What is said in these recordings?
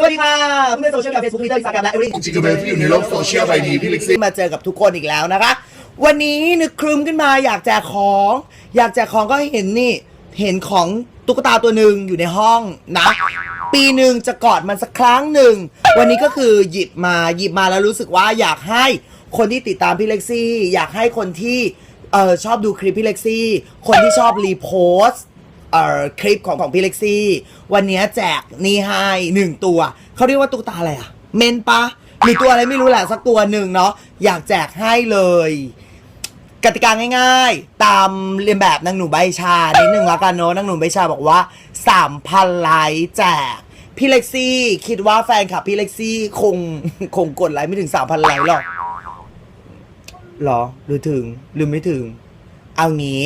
สวัสดีค่ะเพื่อนๆโซเชียลมีเดียเฟซบุ๊กทวิตเตอร์อินสตาแกรมและเอเวอรี่จริงๆเป็นที่อยู่ในโลกโซเชียลใบนี้พี่เล็กซี่มาเจอกับทุกคนอีกแล้วนะคะ วันนี้นึกครึมขึ้นมาอยากแจกของ อยากแจกของก็เห็นนี่ เห็นของตุ๊กตาตัวหนึ่งอยู่ในห้องนะ ปีหนึ่งจะกอดมันสักครั้งหนึ่ง วันนี้ก็คือหยิบมาหยิบมาแล้วรู้สึกว่าอยากให้คนที่ติดตามพี่เล็กซี่ อยากให้คนที่เออชอบดูคลิปพี่เล็กซี่ คนที่ชอบรีโพสต์ เอ่อคลิปของของพี่เล็กซี่ วันนี้แจกนี่ให้หนึ่งตัว เขาเรียกว่าตุ๊กตาอะไรอะเมนปะหรือตัวอะไรไม่รู้แหละสักตัวหนึ่งเนาะอยากแจกให้เลย กติกาง่ายๆ ตามเรียนแบบนางหนูใบชานิดนึงละกันเนาะนางหนูใบชาบอกว่าสามพันไลค์แจกพี่เล็กซี่คิดว่าแฟนคลับพี่เล็กซี่คงคงกดไลค์ไม่ถึงสามพันไลค์หรอกหรอหรือถึงหรือไม่ถึง เอางี้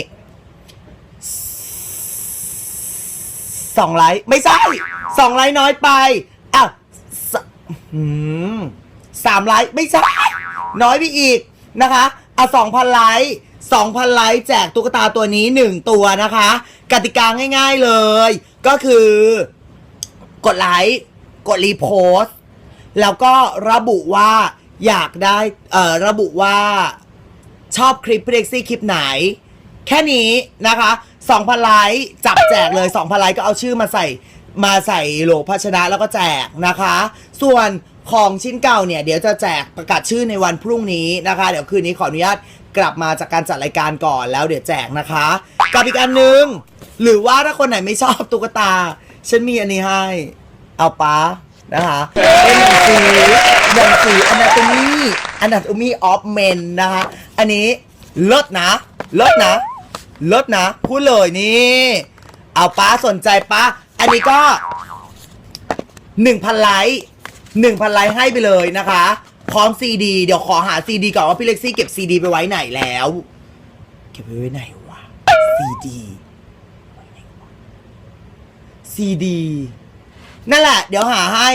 สองไลค์ไม่ใช่สองไลค์น้อยไปอ้าวสอืมสามไลค์ไม่ใช่ น้อยไปอีกนะคะเอาสองพันไลค์สองพันไลค์แจกตุ๊กตาตัวนี้หนึ่งตัวนะคะ กติกาง่าย ๆเลย ก็คือกดไลค์กดรีโพสต์แล้วก็ระบุว่าอยากได้เอ่อระบุว่าชอบคลิปพี่เล็กซี่คลิปไหน แค่นี้นะคะ 2,000ไลค์จับแจกเลย 2,000ไลค์ก็เอาชื่อมาใส่มาใส่โหลภาชนะแล้วก็แจกนะคะ ส่วนของชิ้นเก่าเนี่ย เดี๋ยวจะแจกประกาศชื่อในวันพรุ่งนี้นะคะ เดี๋ยวคืนนี้ขออนุญาตกลับมาจากการจัดรายการก่อนแล้วเดี๋ยวแจกนะคะกับอีกอันหนึ่งหรือว่าถ้าคนไหนไม่ชอบตุ๊กตา ฉันมีอันนี้ให้ เอาปะนะคะเป็นหนังสือหนังสือ anatomy anatomy of men นะคะ อันนี้เลิศนะเลิศนะ เลิศนะ พูดเลยนี่ เอาป้าสนใจป้าอันนี้ก็หนึ่งพันไลค์หนึ่งพันไลค์ให้ไปเลยนะคะ พร้อมซีดี เดี๋ยวขอหาซีดีก่อนว่าพี่เล็กซี่เก็บซีดีไปไว้ไหนแล้ว เก็บไว้ไว้ไหนวะซีดีซีดีนั่นแหละ เดี๋ยวหาให้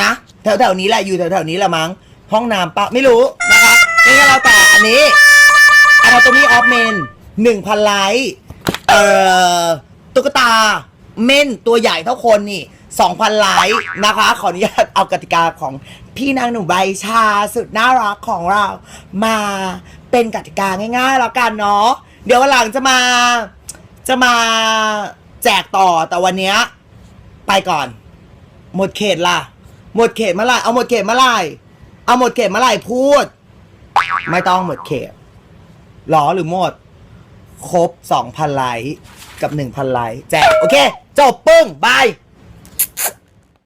นะ แถวๆนี้แหละอยู่แถวๆนี้แหละมั้ง ห้องน้ำปะไม่รู้นะคะนี่ก็แล้วแต่อันนี้อันนี้ออฟเมน Anatomy of Men 1,000ไลค์เอ่อตุ๊กตาเม่นตัวใหญ่เท่าคนนี่2,000ไลค์นะคะ ขออนุญาตเอากติกาของพี่นางหนูใบชาสุดน่ารักของเรา มาเป็นกติกาง่ายๆแล้วกันเนาะเดี๋ยววันหลังจะมาจะมาแจกต่อแต่วันเนี้ยไปก่อน หมดเขตล่ะ หมดเขตเมื่อไหร่เอาหมดเขตเมื่อไหร่เอาหมดเขตเมื่อไหร่พูด ไม่ต้องหมดเขตหรอหรือหมด ครบ 2,000 ไลค์กับ 1,000 ไลค์แจกโอเค จบปึ้งบาย